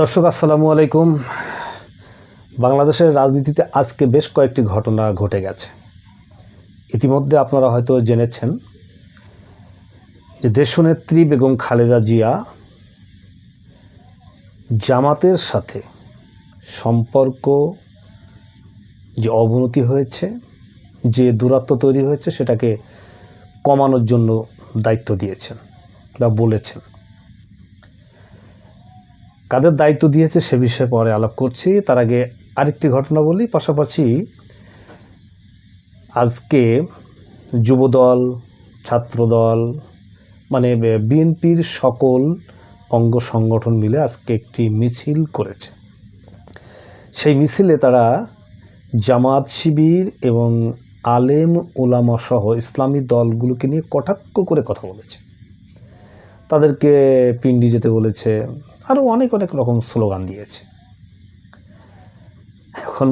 দর্শক, আসসালামু আলাইকুম। বাংলাদেশের রাজনীতিতে আজকে বেশ কয়েকটি ঘটনা ঘটে গেছে। ইতিমধ্যে আপনারা হয়তো জেনেছেন যে দেশনেত্রী বেগম খালেদা জিয়া জামাতের সাথে সম্পর্ক যে অবনতি হয়েছে, যে দূরত্ব তৈরি হয়েছে, সেটাকে কমানোর জন্য দায়িত্ব দিয়েছেন বা বলেছেন। কাদের দায়িত্ব দিয়েছে সে বিষয়ে পরে আলাপ করছি। তার আগে আরেকটি ঘটনা বলি, পাশাপাশি আজকে যুবদল, ছাত্রদল মানে বিএনপির সকল অঙ্গ সংগঠন মিলে আজকে একটি মিছিল করেছে। সেই মিছিলে তারা জামাত শিবির এবং আলেম ওলামা সহ ইসলামী দলগুলোকে নিয়ে কটাক্ষ করে কথা বলেছে। তাদেরকে পিন্ডি যেতে বলেছে আরও অনেক অনেক রকম স্লোগান দিয়েছে। এখন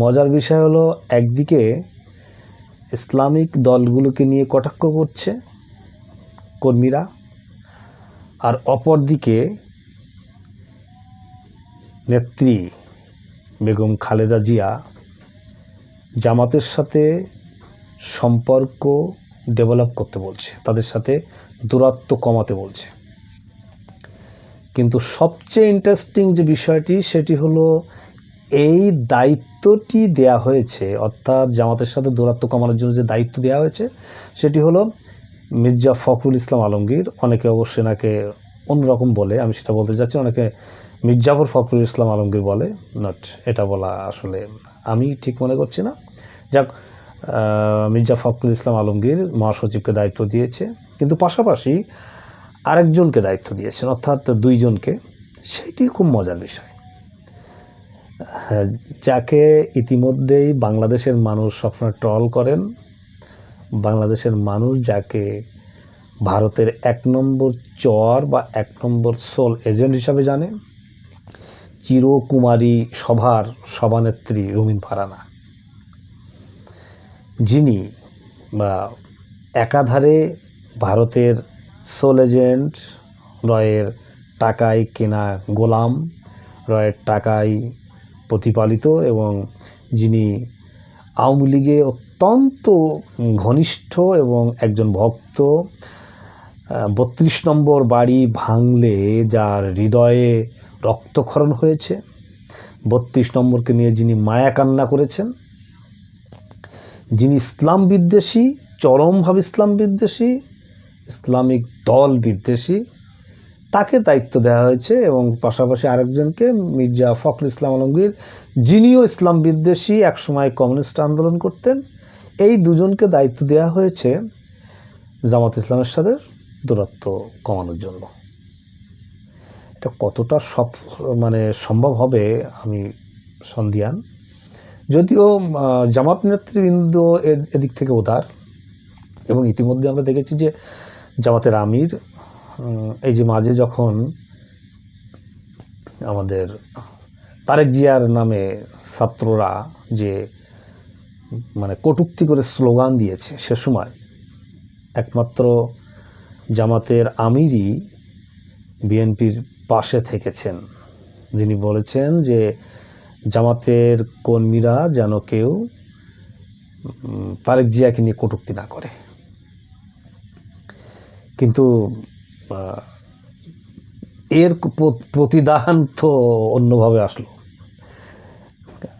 মজার বিষয় হলো, একদিকে ইসলামিক দলগুলোকে নিয়ে কটাক্ষ করছে কর্মীরা, আর অপরদিকে নেত্রী বেগম খালেদা জিয়া জামাতের সাথে সম্পর্ক ডেভেলপ করতে বলছে, তাদের সাথে দূরত্ব কমাতে বলছে। কিন্তু সবচেয়ে ইন্টারেস্টিং যে বিষয়টি, সেটি হলো এই দায়িত্বটি দেয়া হয়েছে, অর্থাৎ জামাতের সাথে দূরত্ব কমানোর জন্য যে দায়িত্ব দেওয়া হয়েছে, সেটি হলো মির্জা ফখরুল ইসলাম আলমগীর। অনেকে অবশ্যই এনাকে অন্যরকম বলে, আমি সেটা বলতে চাচ্ছি, অনেকে মির্জাফর ফখরুল ইসলাম আলমগীর বলে নট এটা বলা আসলে আমি ঠিক মনে করছি না। যাক মির্জা ফখরুল ইসলাম আলমগীর মহাসচিবকে দায়িত্ব দিয়েছে, কিন্তু পাশাপাশি আরেকজনকে দায়িত্ব দিয়েছেন অর্থাৎ দুইজনকে সেটি খুব মজার বিষয়। হ্যাঁ, যাকে ইতিমধ্যেই বাংলাদেশের মানুষ সবসময় ট্রল করেন বাংলাদেশের মানুষ যাকে ভারতের এক নম্বর চর বা এক নম্বর সোল এজেন্ট হিসাবে জানে চিরকুমারী সভার সভানেত্রী রুমিন ফারানা। যিনি বা একাধারে ভারতের সোল এজেন্ট রয়ের টাকায় কেনা গোলাম, রয়ের টাকায় প্রতিপালিত এবং যিনি আওয়ামী লীগে অত্যন্ত ঘনিষ্ঠ এবং একজন ভক্ত বত্রিশ নম্বর বাড়ি ভাঙলে যার হৃদয়ে রক্তক্ষরণ হয়েছে। বত্রিশ নম্বরকে নিয়ে যিনি মায়া কান্না করেছেন, যিনি ইসলাম বিদ্বেষী, চরমভাবে ইসলাম বিদ্বেষী ইসলামিক দল বিদ্বেষী, তাকে দায়িত্ব দেওয়া হয়েছে এবং পাশাপাশি আরেকজনকে মির্জা ফখরুল ইসলাম আলমগীর, যিনিও ইসলাম বিদ্বেষী, একসময় কমিউনিস্ট আন্দোলন করতেন। এই দুজনকে দায়িত্ব দেওয়া হয়েছে জামাত ইসলামের সাথে দূরত্ব কমানোর জন্য। এটা কতটা সব মানে সম্ভব হবে আমি সন্ধিয়ান যদিও জামাত নেতৃবৃন্দ এদিক থেকে উদার এবং ইতিমধ্যে আমরা দেখেছি যে জামাতের আমির এই যে মাঝে যখন আমাদের তারেক জিয়ার নামে ছাত্ররা যে মানে কটূক্তি করে স্লোগান দিয়েছে সে সময়, একমাত্র জামাতের আমিরই বিএনপির পাশে থেকেছেন। যিনি বলেছেন যে জামাতের কর্মীরা যেন কেউ তারেক জিয়াকে নিয়ে কটূক্তি না করে। কিন্তু এর প্র- প্রতিদান তো অন্যভাবে আসলো।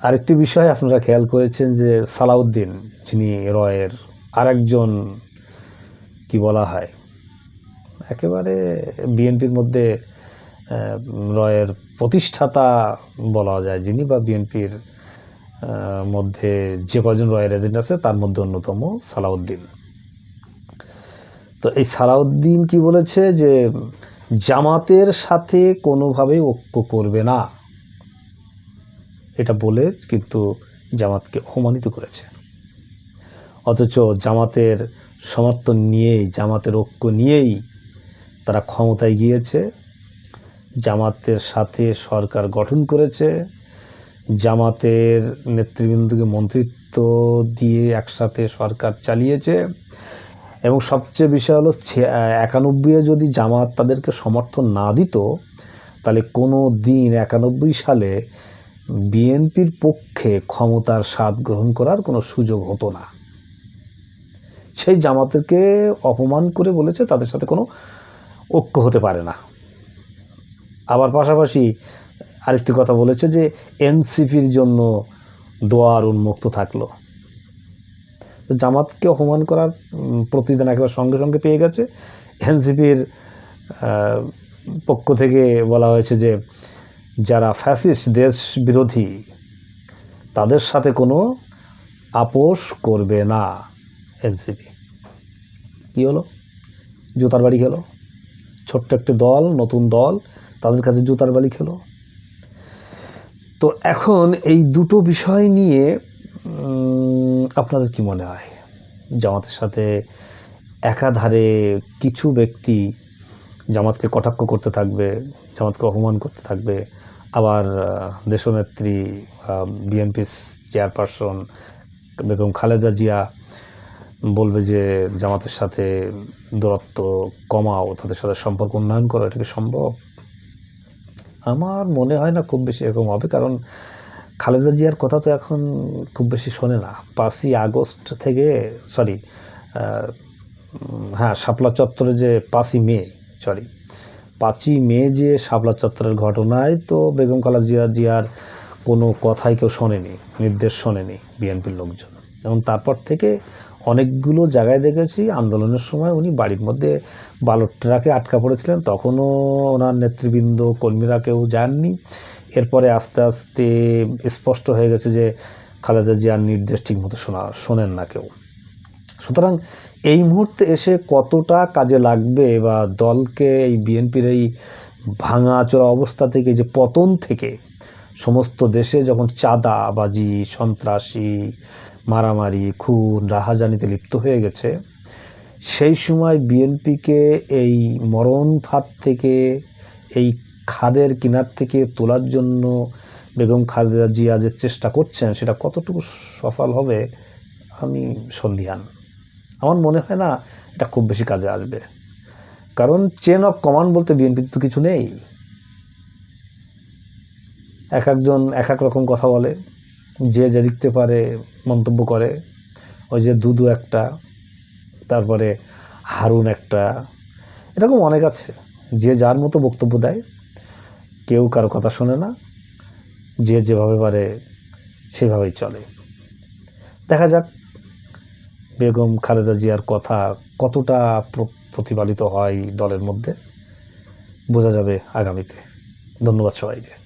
আরেকটি বিষয় আপনারা খেয়াল করেছেন যে সালাউদ্দিন, যিনি রয়ের আরেকজন, কি বলা হয়, একেবারে বিএনপির মধ্যে রয়ের প্রতিষ্ঠাতা বলা যায় যিনি বা বিএনপির মধ্যে যে কজন রয়ের এজেন্ট আছে, তার মধ্যে অন্যতম সালাউদ্দিন। তো এই সালাউদ্দিন কি বলেছে যে, জামাতের সাথে কোনোভাবে ঐক্য করবে না। এটা বলে কিন্তু জামাতকে অপমানিত করেছে। অথচ জামাতের সমর্থন নিয়েই, জামাতের ঐক্য নিয়েই তারা ক্ষমতায় গিয়েছে। জামাতের সাথে সরকার গঠন করেছে। জামাতের নেতৃবৃন্দকে মন্ত্রিত্ব দিয়ে একসাথে সরকার চালিয়েছে। এবং সবচেয়ে বিষয় হলো একানব্বইয়ে যদি জামাত তাদেরকে সমর্থন না দিত, তাহলে কোনো দিন একানব্বই সালে বিএনপির পক্ষে ক্ষমতার স্বাদ গ্রহণ করার কোনো সুযোগ হতো না। সেই জামাতকে অপমান করে বলেছে, তাদের সাথে কোনো ঐক্য হতে পারে না। আবার পাশাপাশি আরেকটি কথা বলেছে যে এনসিপির জন্য দোয়ার উন্মুক্ত থাকল। জামাতকে অপমান করার প্রতিদান একেবারে সঙ্গে সঙ্গে পেয়ে গেছে। এনসিপির পক্ষ থেকে বলা হয়েছে যে যারা ফ্যাসিস্ট দেশ বিরোধী তাদের সাথে কোনো আপোষ করবে না এনসিপি। কী হলো? জুতার বাড়ি খেলো? ছোট্ট একটি দল, নতুন দল, তাদের কাছে জুতার বাড়ি খেলো? তো এখন এই দুটো বিষয় নিয়ে আপনাদের কি মনে হয়? জামাতের সাথে একাধারে কিছু ব্যক্তি জামাতকে কটাক্ষ করতে থাকবে, জামাতকে অপমান করতে থাকবে? আবার দেশনেত্রী বিএনপি চেয়ারপারসন বেগম খালেদা জিয়া বলবে যে জামাতের সাথে দূরত্ব কমাও, তাদের সাথে সম্পর্ক উন্নয়ন করো, এটা কি সম্ভব? আমার মনে হয় না খুব বেশি এরকম হবে, কারণ খালেদা জিয়ার কথা তো এখন খুব বেশি শোনে না। পাঁচই আগস্ট থেকে সরি হ্যাঁ শাপলা চত্বরে যে পাঁচই মে সরি পাঁচই মে যে শাপলা চত্বরের ঘটনায় তো বেগম খালেদা জিয়া, জিয়ার কোনো কথাই কেউ শোনেনি, নির্দেশ শোনেনি বিএনপির লোকজন। এবং তারপর থেকে অনেকগুলো জায়গায় দেখেছি, আন্দোলনের সময় উনি বাড়ির মধ্যে বালুর ট্রাকে আটকা পড়েছিলেন। তখনও ওনার নেতৃবৃন্দ, কর্মীরা কেউ যাননি। এরপরে আস্তে আস্তে স্পষ্ট হয়ে গেছে যে খালেদা জিয়ার নির্দেশ ঠিকমতো শোনা, শোনেন না কেউ। সুতরাং এই মুহূর্তে এসে কতটা কাজে লাগবে বা দলকে এই বিএনপির এই ভাঙা ভাঙাচোরা অবস্থা থেকে, যে পতন থেকে সমস্ত দেশে যখন চাঁদাবাজি, সন্ত্রাসী, মারামারি, খুন, রাহাজানিতে লিপ্ত হয়ে গেছে, সেই সময় বিএনপিকে এই মরণ ফাঁদ থেকে, এই খাদের কিনার থেকে তোলার জন্য বেগম খালেদা জিয়া যে চেষ্টা করছেন, সেটা কতটুকু সফল হবে আমি সন্দিহান আমার মনে হয় না এটা খুব বেশি কাজে আসবে। কারণ চেন অফ কমান্ড বলতে বিএনপিতে তো কিছু নেই। এক একজন এক এক রকম কথা বলে, যে যে দেখতে পারে, মন্তব্য করে। ওই যে দুদু একটা, তারপরে হারুন একটা, এরকম অনেক আছে। যে যার মতো বক্তব্য দেয় কেউ কারও কথা শোনে না। যে যেভাবে পারে সেভাবেই চলে। দেখা যাক বেগম খালেদা জিয়ার কথা কতটা প্রতিপালিত হয় দলের মধ্যে। বোঝা যাবে আগামীতে। ধন্যবাদ সবাইকে।